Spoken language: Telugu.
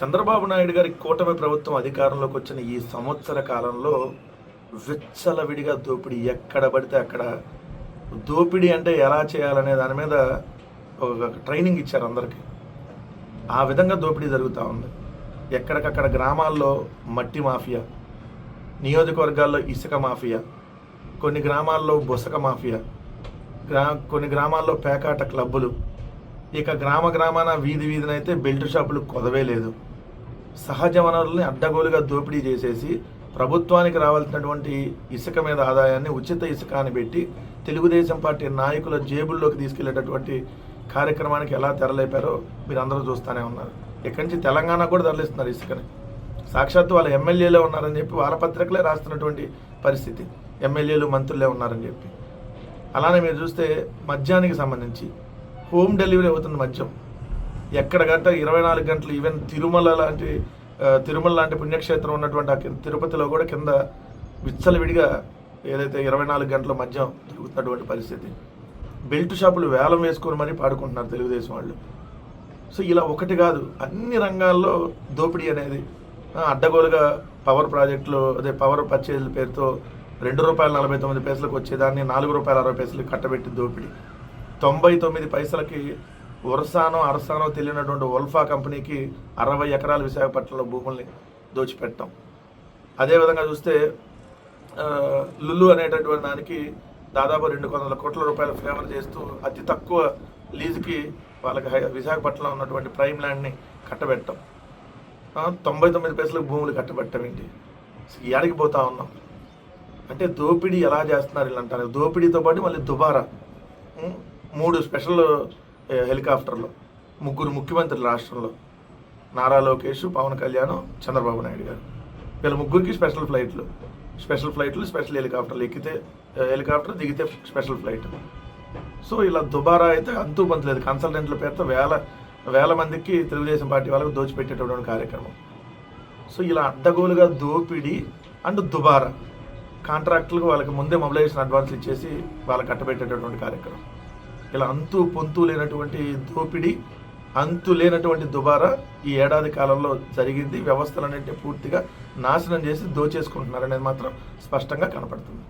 చంద్రబాబు నాయుడు గారి కూటమి ప్రభుత్వం అధికారంలోకి వచ్చిన ఈ సంవత్సర కాలంలో విచ్చలవిడిగా దోపిడీ ఎక్కడ పడితే అక్కడ. దోపిడీ అంటే ఎలా చేయాలనే దాని మీద ఒక ట్రైనింగ్ ఇచ్చారు అందరికీ. ఆ విధంగా దోపిడీ జరుగుతూ ఉంది. ఎక్కడికక్కడ గ్రామాల్లో మట్టి మాఫియా నియోజకవర్గాల్లో ఇసుక మాఫియా కొన్ని గ్రామాల్లో బుసక మాఫియా గ్రా కొన్ని గ్రామాల్లో పేకాట క్లబ్బులు. ఇక గ్రామ గ్రామాన వీధి వీధినైతే బెల్ట్ షాపులు కొదవే లేదు. సహజ వనరుల్ని అడ్డగోలుగా దోపిడీ చేసేసి ప్రభుత్వానికి రావాల్సినటువంటి ఇసుక మీద ఆదాయాన్ని ఉచిత ఇసుక అని పెట్టి తెలుగుదేశం పార్టీ నాయకుల జేబుల్లోకి తీసుకెళ్ళేటటువంటి కార్యక్రమానికి ఎలా తెరలేపారో మీరు అందరూ చూస్తూనే ఉన్నారు. ఇక్కడి నుంచి తెలంగాణ కూడా తరలిస్తున్నారు ఇసుకని. సాక్షాత్తు వాళ్ళ ఎమ్మెల్యేలే ఉన్నారని చెప్పి వారపత్రికలే రాస్తున్నటువంటి పరిస్థితి. ఎమ్మెల్యేలు మంత్రులే ఉన్నారని చెప్పి. అలానే మీరు చూస్తే మద్యానికి సంబంధించి హోమ్ డెలివరీ అవుతుంది మద్యం. ఎక్కడ గంట ఇరవై నాలుగు గంటలు ఈవెన్ తిరుమల లాంటి తిరుమల లాంటి పుణ్యక్షేత్రం ఉన్నటువంటి ఆ తిరుపతిలో కూడా కింద విచ్చలవిడిగా ఏదైతే ఇరవై నాలుగు గంటల మద్యం తిరుగుతున్నటువంటి పరిస్థితి. బెల్ట్ షాపులు వేలం వేసుకొని మరీ పాడుకుంటున్నారు తెలుగుదేశం వాళ్ళు. సో ఇలా ఒకటి కాదు అన్ని రంగాల్లో దోపిడీ అనేది అడ్డగోలుగా పవర్ ప్రాజెక్టులు అదే పవర్ పర్చేజ్ల పేరుతో రెండు రూపాయల నలభై తొమ్మిది పైసలకు వచ్చేదాన్ని నాలుగు రూపాయల అరవై పైసలకి కట్టబెట్టి దోపిడీ. తొంభై తొమ్మిది పైసలకి ఉరసానో అరసానో తెలియనటువంటి ఉల్ఫా కంపెనీకి అరవై ఎకరాల విశాఖపట్నంలో భూముల్ని దోచిపెట్టాం. అదేవిధంగా చూస్తే లుల్లు అనేటటువంటి దానికి దాదాపు రెండు వందల కోట్ల రూపాయల ఫేవర్ చేస్తూ అతి తక్కువ లీజుకి వాళ్ళకి హై- విశాఖపట్నంలో ఉన్నటువంటి ప్రైమ్ ల్యాండ్ని కట్టబెట్టాం. తొంభై తొమ్మిది పైసలకు భూములు కట్టబెట్టం ఏంటి? ఏడికి పోతా ఉన్నాం. అంటే దోపిడీ ఎలా చేస్తున్నారు వీళ్ళు అంటారు దోపిడీతో పాటు మళ్ళీ దుబారా. మూడు స్పెషల్ హెలికాప్టర్లు. ముగ్గురు ముఖ్యమంత్రులు రాష్ట్రంలో. నారా లోకేష్ పవన్ కళ్యాణ్ చంద్రబాబు నాయుడు గారు. వీళ్ళ ముగ్గురికి స్పెషల్ ఫ్లైట్లు. స్పెషల్ ఫ్లైట్లు స్పెషల్ హెలికాప్టర్లు. ఎక్కితే హెలికాప్టర్ దిగితే స్పెషల్ ఫ్లైట్. సో ఇలా దుబారా అయితే అంతూ పంచలేదు కన్సల్టెంట్ల పేరుతో వేల వేల మందికి తెలుగుదేశం పార్టీ వాళ్ళకు దోచిపెట్టేటటువంటి కార్యక్రమం. సో ఇలా అడ్డగోలుగా దోపిడి అండ్ దుబారా. కాంట్రాక్టులకు వాళ్ళకి ముందే మొబిలైజేషన్ అడ్వాన్స్ ఇచ్చేసి వాళ్ళకి కట్టబెట్టేటటువంటి కార్యక్రమం. ఇలా అంతు పొంతు లేనటువంటి దోపిడీ అంతు లేనటువంటి దుబారా ఈ ఏడాది కాలంలో జరిగింది. వ్యవస్థలన్నింటినీ పూర్తిగా నాశనం చేసి దోచేసుకుంటున్నారు అనేది మాత్రం స్పష్టంగా కనపడుతుంది.